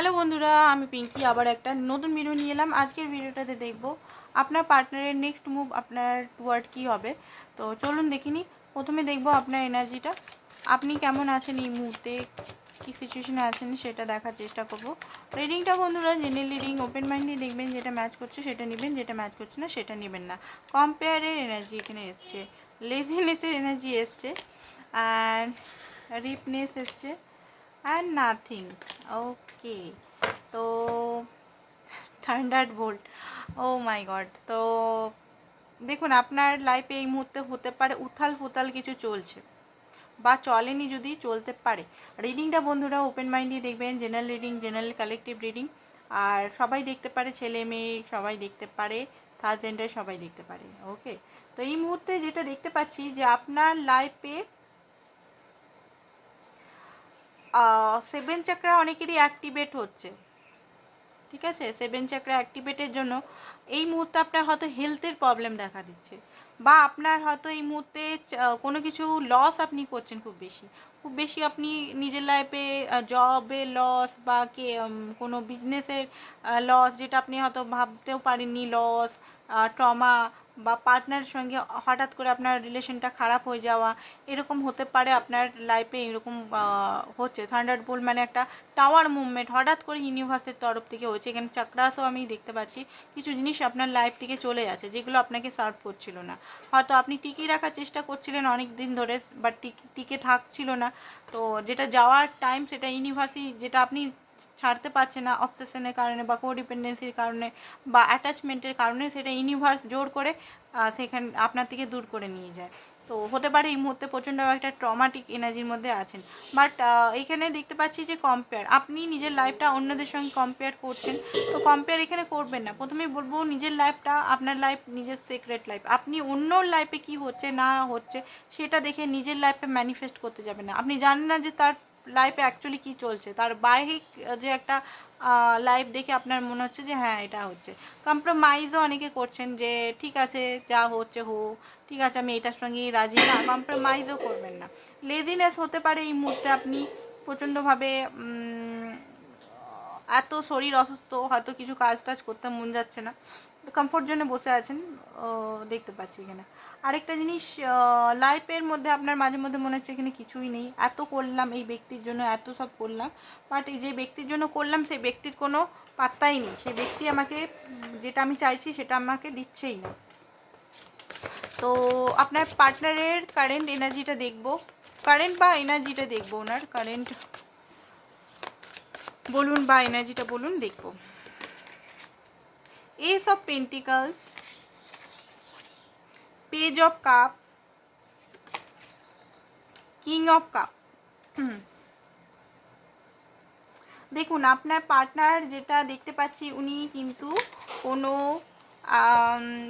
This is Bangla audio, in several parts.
হ্যালো বন্ধুরা, আমি পিঙ্কি, আবার একটা নতুন ভিডিও নিয়ে এলাম। আজকের ভিডিওটাতে দেখব আপনার পার্টনারের নেক্সট মুভ আপনার টুয়ার্ড কী হবে। তো চলুন দেখিনি প্রথমে দেখব আপনার এনার্জিটা আপনি কেমন আছেন এই মুহূর্তে? কী সিচুয়েশনে আছেন সেটা দেখার চেষ্টা করব। রিডিংটা বন্ধুরা জেনারেল রিডিং ওপেন মাইন্ডে দেখবেন যেটা ম্যাচ করছে সেটা নেবেন, যেটা ম্যাচ করছে না সেটা নেবেন না। কম্পেয়ারের এনার্জি এখানে এসছে। লেজিনেসের এনার্জি এসছে। অ্যান্ড রিপনেস এসছে। অ্যান্ড নাথিং ওকে তো থান্ডার্ড বোল্ট ও মাই গড তো দেখুন, আপনার লাইফে এই মুহূর্তে হতে পারে, উথাল ফুতাল কিছু চলছে। বা চলেনি যদি, চলতে পারে। রিডিংটা বন্ধুরা ওপেন মাইন্ডে দেখবেন general reading general collective reading আর সবাই দেখতে পারে, ছেলে, মেয়ে সবাই দেখতে পারে থার্ড জেন্ডার সবাই দেখতে পারে। ওকে তো এই মুহূর্তে যেটা দেখতে পাচ্ছি যে আপনার লাইফে সেভেন চাকরা অনেকেরই অ্যাক্টিভেট হচ্ছে। ঠিক আছে? সেভেন চাকরা অ্যাক্টিভেটের জন্য এই মুহূর্তে আপনার হয়তো হেলথের প্রবলেম দেখা দিচ্ছে বা আপনার হয়তো এই মুহূর্তে কোনো কিছু লস আপনি করছেন খুব বেশি। খুব বেশি আপনি নিজের লাইফে জবের লস বা কে কোনো বিজনেসের লস যেটা আপনি হয়তো ভাবতেও পারেননি লস ট্রমা বা পার্টনারের সঙ্গে হঠাৎ করে আপনার রিলেশনটা খারাপ হয়ে যাওয়া, এরকম হতে পারে আপনার লাইফে এরকম হচ্ছে। থান্ডার বোল মানে একটা টাওয়ার মুভমেন্ট হঠাৎ করে ইউনিভার্সের তরফ থেকে হচ্ছে এখানে চাকরাসও আমি দেখতে পাচ্ছি। কিছু জিনিস আপনার লাইফ থেকে চলে যাচ্ছে, যেগুলো আপনাকে সার্ভ করছিল না। হয়তো আপনি টিকিয়ে রাখার চেষ্টা করছিলেন অনেক দিন ধরে বাট টিকে থাকছিল না। তো যেটা যাওয়ার টাইম সেটা ইউনিভার্সই যেটা আপনি ছাড়তে পারছে না অবসেশনের কারণে বা কোডিপেন্ডেন্সির কারণে বা অ্যাটাচমেন্টের কারণে সেটা ইউনিভার্স জোর করে সেখান, আপনার থেকে দূর করে নিয়ে যায়। তো হতে পারে এই মুহূর্তে প্রচণ্ড একটা ট্রমাটিক এনার্জির মধ্যে আছেন। বাট এখানে দেখতে পাচ্ছি যে কম্পেয়ার আপনি নিজের লাইফটা অন্যদের সঙ্গে কম্পেয়ার করছেন। তো কম্পেয়ার এখানে করবেন না। প্রথমেই বলব নিজের লাইফটা আপনার লাইফ নিজের সিক্রেট লাইফ আপনি অন্য লাইফে কি হচ্ছে, না হচ্ছে, সেটা দেখে নিজের লাইফে ম্যানিফেস্ট করতে যাবেন না। আপনি জানেন না যে তার লাইফে অ্যাকচুয়ালি কি চলছে? তার বাহিক যে একটা লাইফ দেখে আপনার মনে হচ্ছে যে হ্যাঁ এটা হচ্ছে। কম্প্রোমাইজও অনেকে করছেন যে, ঠিক আছে, যা হচ্ছে হোক, ঠিক আছে, আমি এটার সঙ্গেই রাজি না কম্প্রোমাইজও করবেন না। লেজিনেস হতে পারে এই মুহূর্তে আপনি প্রচণ্ডভাবে এত শরীর অসুস্থ, হয়তো কিছু কাজ টাজ করতে মন যাচ্ছে না। কমফোর্ট জোনে বসে আছেন দেখতে পাচ্ছি এখানে। আরেকটা জিনিস লাইফের মধ্যে আপনার মাঝে মধ্যে মনে হচ্ছে এখানে কিছুই নেই। এত করলাম এই ব্যক্তির জন্য, এত সব করলাম। বাট এই যে ব্যক্তির জন্য করলাম, সেই ব্যক্তির কোনো পাত্তাই নেই। সেই ব্যক্তি আমাকে যেটা আমি চাইছি, সেটা আমাকে দিচ্ছেই না। তো আপনার পার্টনারের কারেন্ট এনার্জিটা দেখব। কারেন্ট বা এনার্জিটা দেখব ওনার। কারেন্ট বলুন বা এনার্জিটা বলুন, দেখব। Ace of pentacles page of cup king of cup দেখুন, আপনার পার্টনার যেটা দেখতে পাচ্ছি, উনি কিন্তু কোনো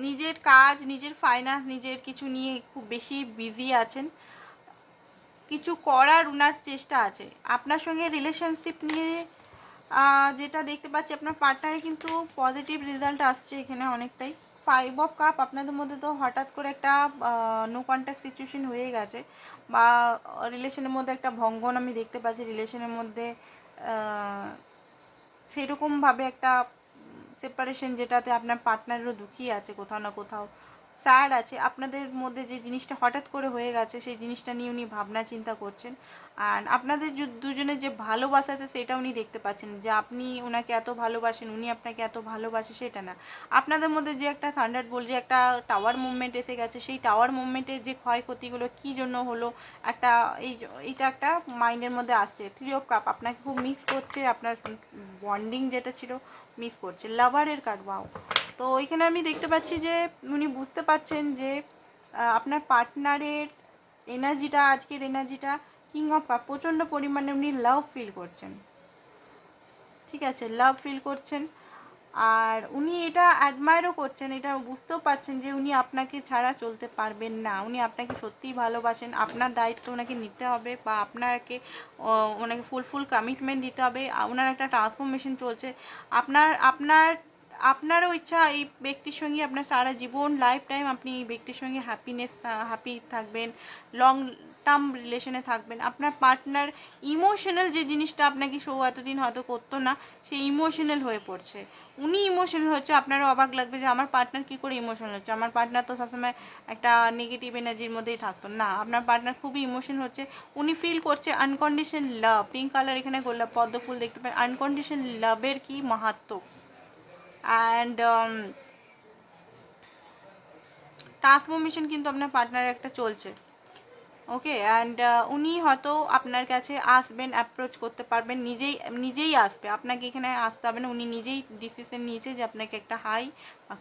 নিজের কাজ, নিজের ফাইন্যান্স নিজের কিছু নিয়ে খুব বেশি বিজি আছেন। কিছু করার উনার চেষ্টা আছে। আপনার সঙ্গে রিলেশনশিপ নিয়ে যেটা দেখতে পাচ্ছি, আপনার পার্টনারে কিন্তু পজিটিভ রেজাল্ট আসছে এখানে অনেকটাই। ফাইভ অফ কাপ আপনাদের মধ্যে তো হঠাৎ করে একটা নো কন্ট্যাক্ট সিচুয়েশন হয়ে গেছে। বা রিলেশনের মধ্যে একটা ভঙ্গন আমি দেখতে পাচ্ছি রিলেশনের মধ্যে সেরকমভাবে একটা সেপারেশন যেটাতে আপনার পার্টনারেরও দুঃখী আছে কোথাও না কোথাও। স্যাড আছে। আপনাদের মধ্যে যে জিনিসটা হঠাৎ করে হয়ে গেছে, সেই জিনিসটা নিয়ে উনি ভাবনা চিন্তা করছেন। আর আপনাদের দুজনের যে ভালোবাসা আছে, সেটা উনি দেখতে পাচ্ছেন। যে আপনি ওনাকে এত ভালোবাসেন, উনি আপনাকে এত ভালোবাসে, সেটা না। আপনাদের মধ্যে যে একটা থান্ডার বল যে একটা টাওয়ার মুভমেন্ট এসে গেছে, সেই টাওয়ার মুভমেন্টের যে ক্ষয়ক্ষতিগুলো কী জন্য হলো, একটা এই এইটা একটা মাইন্ডের মধ্যে আসছে। থ্রি অফ কাপ আপনাকে খুব মিস করছে, আপনার বন্ডিং যেটা ছিল মিস করছে। লাভারের কার্ড বাও তো ওইখানে আমি দেখতে পাচ্ছি যে উনি বুঝতে পারছেন যে আপনার পার্টনারের এনার্জিটা, আজকের এনার্জিটা কিং অফ প্রচণ্ড পরিমাণে উনি লাভ ফিল করছেন। ঠিক আছে লাভ ফিল করছেন। আর উনি এটা অ্যাডমায়ারও করছেন, এটা বুঝতেও পারছেন যে উনি আপনাকে ছাড়া চলতে পারবেন না। উনি আপনাকে সত্যিই ভালোবাসেন, আপনার দায়িত্ব ওনাকে নিতে হবে বা আপনাকে ওনাকে ফুল ফুল কমিটমেন্ট দিতে হবে। ওনার একটা ট্রান্সফরমেশন চলছে। আপনার আপনার আপনারও ইচ্ছা এই ব্যক্তির সঙ্গে আপনার সারা জীবন লাইফ টাইম আপনি এই ব্যক্তির সঙ্গে হ্যাপিনেস হ্যাপি থাকবেন লং টার্ম রিলেশনে থাকবেন। আপনার পার্টনার ইমোশনাল যে জিনিসটা আপনাকে সৌ এতদিন হয়তো করতো না, সে ইমোশনাল হয়ে পড়ছে। উনি ইমোশনাল হচ্ছে, আপনারও অবাক লাগবে যে আমার পার্টনার কী করে ইমোশনাল হচ্ছে? আমার পার্টনার তো সবসময় একটা নেগেটিভ এনার্জির মধ্যেই থাকতো। না, আপনার পার্টনার খুবই ইমোশনাল হচ্ছে। উনি ফিল করছে আনকন্ডিশন লাভ পিঙ্ক কালার এখানে গোলাপ পদ্ম ফুল দেখতে পারেন আনকন্ডিশন লাভের কি মাহাত্ম অ্যান্ড ট্রান্সফরমেশন কিন্তু আপনার পার্টনারের একটা চলছে। ওকে অ্যান্ড উনি হয়তো আপনার কাছে আসবেন অ্যাপ্রোচ করতে পারবেন, নিজেই নিজেই আসবে। আপনাকে এখানে আসতে হবে না, উনি নিজেই ডিসিশন নিয়েছে যে আপনাকে একটা হাই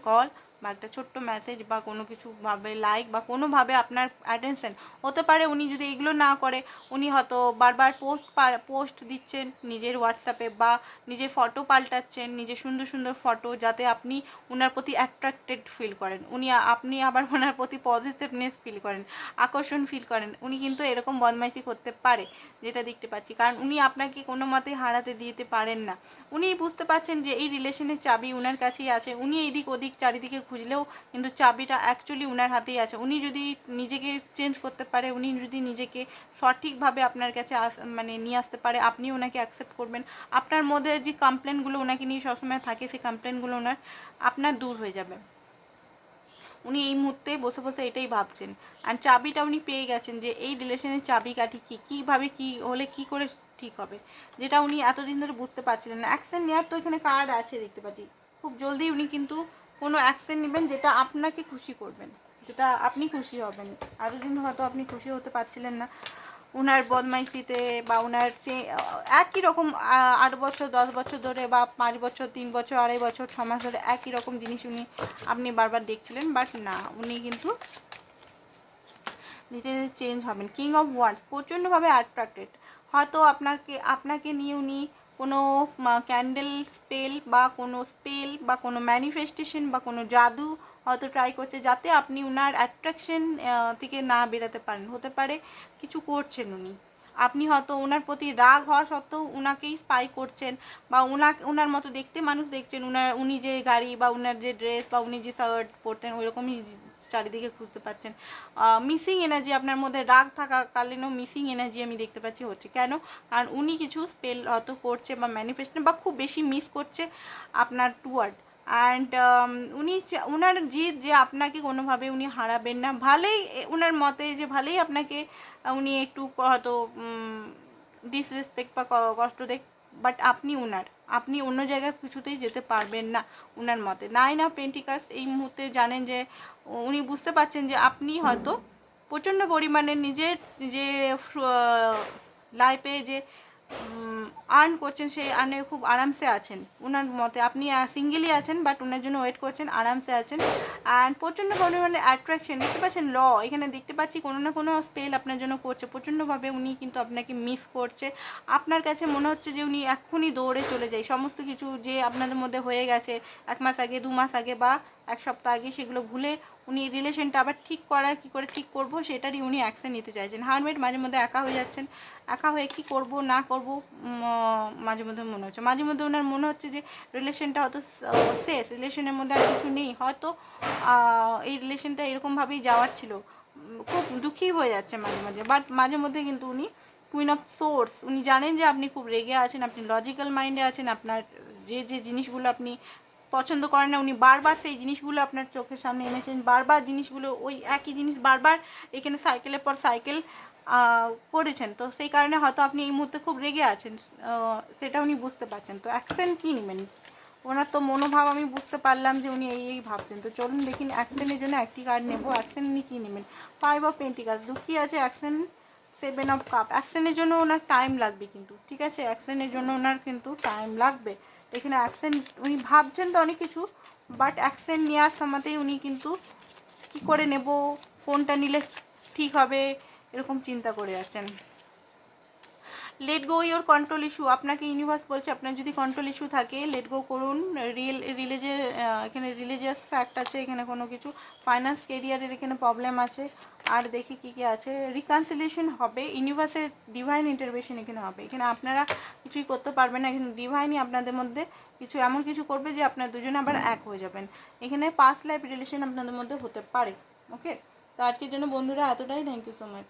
কল বা একটা ছোট্ট মেসেজ বা কোনো কিছু ভাবে লাইক বা কোনোভাবে আপনার অ্যাটেনশন হতে পারে উনি যদি এগুলো না করে, উনি হয়তো বারবার পোস্ট পোস্ট দিচ্ছেন নিজের হোয়াটসঅ্যাপে বা নিজের ফটো পাল্টাচ্ছেন, নিজের সুন্দর সুন্দর ফটো যাতে আপনি ওনার প্রতি অ্যাট্রাক্টেড ফিল করেন। উনি আপনি আবার ওনার প্রতি পজিটিভনেস ফিল করেন, আকর্ষণ ফিল করেন। উনি কিন্তু এরকম বদমাইশি করতে পারে, যেটা দেখতে পাচ্ছি। কারণ উনি আপনাকে কোনো মতেই হারাতে দিতে পারেন না। উনি বুঝতে পারছেন যে এই রিলেশনের চাবি উনার কাছেই আছে, উনি এদিক ওদিক চারিদিকে খুঁজলেও কিন্তু চাবিটা অ্যাকচুয়ালি উনার হাতেই আছে। উনি যদি নিজেকে চেঞ্জ করতে পারে, উনি যদি নিজেকে সঠিকভাবে আপনার কাছে মানে নিয়ে আসতে পারে, আপনি ওনাকে অ্যাকসেপ্ট করবেন। আপনার মধ্যে যে কমপ্লেনগুলো ওনাকে নিয়ে সবসময় থাকে, সেই কমপ্লেনগুলো ওনার আপনার দূর হয়ে যাবে। উনি এই মুহূর্তে বসে বসে এটাই ভাবছেন। আর চাবিটা উনি পেয়ে গেছেন যে, এই রিলেশনের চাবিকাঠি কী? কীভাবে কী হলে কি করে ঠিক হবে? যেটা উনি এতদিন ধরে বুঝতে পারছিলেন না। অ্যাকশন নেওয়ার তো এখানে কার্ড আছে দেখতে পাচ্ছি। খুব জলদি উনি কিন্তু কোনো অ্যাকশন নেবেন যেটা আপনাকে খুশি করবেন, যেটা আপনি খুশি হবেন। এতদিন হয়তো আপনি খুশি হতে পারছিলেন না। ওনার বদমাইশিতে বা ওনার একই রকম আট বছর, দশ বছর ধরে বা পাঁচ বছর, তিন বছর, আড়াই বছর, ছ মাস ধরে একই রকম জিনিস উনি, আপনি বারবার দেখছিলেন বাট না, উনি কিন্তু ধীরে ধীরে চেঞ্জ হবেন। কিং অফ ওয়ার্ডস প্রচণ্ডভাবে অ্যাট্রাক্টেড হয়তো আপনাকে আপনাকে নিয়ে উনি কোনো ক্যান্ডেল স্পেল বা কোনো স্পেল বা কোনো ম্যানিফেস্টেশন বা কোনো জাদু হয়তো ট্রাই করছে যাতে আপনি ওনার অ্যাট্রাকশন থেকে না বেরাতে পারেন। হতে পারে কিছু করছেন উনি। আপনি হয়তো ওনার প্রতি রাগ হওয়া সত্ত্বেও ওনাকেই স্পাই করছেন বা উনাকে ওনার মতো দেখতে মানুষ দেখছেন, উনার, উনি যে গাড়ি বা ওনার যে ড্রেস বা উনি যে শার্ট পরতেন, ওইরকমই চারিদিকে খুঁজতে পাচ্ছেন মিসিং এনার্জি আপনার মধ্যে রাগ থাকাকালীনও মিসিং এনার্জি আমি দেখতে পাচ্ছি হচ্ছে। কেন? কারণ উনি কিছু স্পেল হয়তো করছে বা ম্যানিফেস্টেশন বা খুব বেশি মিস করছে আপনার টুয়ার্ড অ্যান্ড উনি চা- ওনার জিদ যে আপনাকে কোনোভাবে উনি হারাবেন না, ভালোই ওনার মতে যে ভালোই আপনাকে উনি একটু হয়তো ডিসরেসপেক্ট বা কষ্ট দেখ বাট আপনি ওনার আপনি অন্য জায়গায় কিছুতেই যেতে পারবেন না ওনার মতে। নাইন অফ পেন্টিকাস এই মুহূর্তে জানেন যে, উনি বুঝতে পারছেন যে আপনি হয়তো প্রচণ্ড পরিমাণে নিজের যে লাইফে যে আর্ন করছেন সেই আর্নে খুব আরামসে আছেন। ওনার মতে আপনি সিঙ্গেলই আছেন বাট ওনার জন্য ওয়েট করছেন, আরামসে আছেন। অ্যান্ড প্রচণ্ড পরিমাণে অ্যাট্রাকশন দেখতে পাচ্ছেন ল এখানে দেখতে পাচ্ছি কোনো না কোনো স্পেল আপনার জন্য করছে। প্রচণ্ডভাবে উনি কিন্তু আপনাকে মিস করছে। আপনার কাছে মনে হচ্ছে যে উনি এক্ষুনি দৌড়ে চলে যায়। সমস্ত কিছু যে আপনাদের মধ্যে হয়ে গেছে, এক মাস আগে, দু মাস আগে বা এক সপ্তাহ আগে, সেগুলো ভুলে উনি রিলেশনটা আবার ঠিক করা কী করে ঠিক করব, সেটারই উনি অ্যাকশন নিতে চাইছেন। হারমেট মাঝে মধ্যে একা হয়ে যাচ্ছেন। একা হয়ে কি করব, না করব মাঝে মধ্যে মনে হচ্ছে। মাঝে মধ্যে ওনার মনে হচ্ছে যে রিলেশনটা হয়তো শেষ। রিলেশনের মধ্যে আর কিছু নেই। হয়তো এই রিলেশনটা এরকমভাবেই যাওয়ার ছিল। খুব দুঃখী হয়ে যাচ্ছে মাঝে মাঝে বাট মাঝে মধ্যে কিন্তু উনি কুইন অফ সোর্স উনি জানেন যে আপনি খুব রেগে আছেন, আপনি লজিক্যাল মাইন্ডে আছেন, আপনার যে যে জিনিসগুলো আপনি পছন্দ করেন না, উনি বারবার সেই জিনিসগুলো আপনার চোখের সামনে এনেছেন, বারবার জিনিসগুলো ওই একই জিনিস বারবার এখানে সাইকেলের পর সাইকেল করেছেন। তো সেই কারণে হয়তো আপনি এই মুহূর্তে খুব রেগে আছেন সেটা উনি বুঝতে পারছেন। তো অ্যাকশন কী নেবেন? ওনার তো মনোভাব আমি বুঝতে পারলাম যে উনি এই এই ভাবছেন। তো চলুন দেখি অ্যাকশনের জন্য একটি কার্ড নেব। অ্যাকশন উনি কী নেবেন? ফাইভ অফ পেন্টিকাস দুঃখী আছে অ্যাকশন সেভেন অফ কাপ অ্যাকশনের জন্য ওনার টাইম লাগবে কিন্তু, ঠিক আছে? অ্যাকশনের জন্য ওনার কিন্তু টাইম লাগবে। এখানে অ্যাকশন উনি ভাবছেন তো অনেক কিছু বাট অ্যাকশন নেওয়ার সময়তেই উনি কিন্তু কি করে নেব, কোনটা নিলে ঠিক হবে, এরকম চিন্তা করে যাচ্ছেন let go your control issue আপনাকে ইউনিভার্স বলছে, আপনার যদি কন্ট্রোল ইস্যু থাকে লেট গো করুন রিয়েল রিলিজে এখানে রিলিজিয়াস ফ্যাক্ট আছে, এখানে কোনো কিছু ফাইন্যান্স কেরিয়ারের এখানে প্রবলেম আছে আর দেখি কি কি আছে। রিকনসিলিয়েশন হবে ইউনিভার্সের ডিভাইন ইন্টারভেশন এখানে হবে। এখানে আপনারা কিছুই করতে পারবেন না এখানে ডিভাইনই আপনাদের মধ্যে কিছু এমন কিছু করবে যে আপনার দুজনে আবার এক হয়ে যাবেন। এখানে পাস্ট লাইফ রিলেশন আপনাদের মধ্যে হতে পারে ওকে তো আজকের জন্য বন্ধুরা এতটাই। Thank you so much